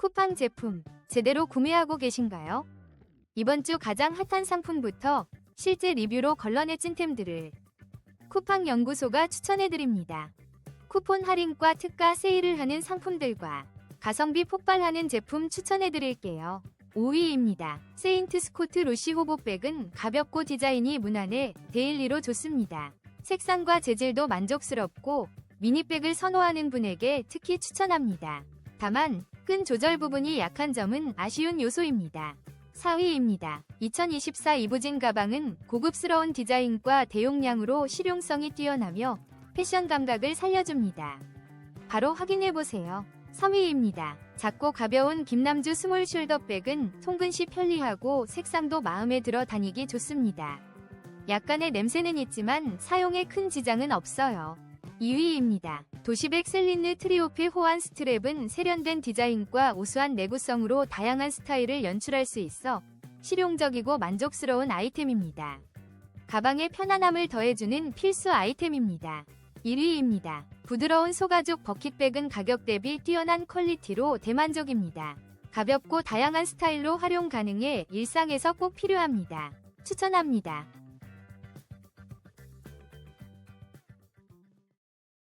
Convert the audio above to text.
쿠팡 제품 제대로 구매하고 계신가요? 이번 주 가장 핫한 상품부터 실제 리뷰로 걸러내 찐템들을 쿠팡 연구소가 추천해드립니다. 쿠폰 할인과 특가 세일을 하는 상품들과 가성비 폭발하는 제품 추천해드릴게요. 5위입니다. 세인트 스코트 루시 호보백은 가볍고 디자인이 무난해 데일리로 좋습니다. 색상과 재질도 만족스럽고 미니백을 선호하는 분에게 특히 추천합니다. 다만 끈 조절 부분이 약한 점은 아쉬운 요소입니다. 4위입니다. 2024 이부진 가방은 고급스러운 디자인과 대용량으로 실용성이 뛰어나며 패션 감각을 살려줍니다. 바로 확인해보세요. 3위입니다. 작고 가벼운 김남주 스몰 숄더백은 통근 시 편리하고 색상도 마음에 들어 다니기 좋습니다. 약간의 냄새는 있지만 사용에 큰 지장은 없어요. 2위입니다. 도시백 셀린느 트리오페 호환 스트랩은 세련된 디자인과 우수한 내구성으로 다양한 스타일을 연출할 수 있어 실용적이고 만족스러운 아이템입니다. 가방의 편안함을 더해주는 필수 아이템입니다. 1위입니다. 부드러운 소가죽 버킷백은 가격 대비 뛰어난 퀄리티로 대만족입니다. 가볍고 다양한 스타일로 활용 가능해 일상에서 꼭 필요합니다. 추천합니다.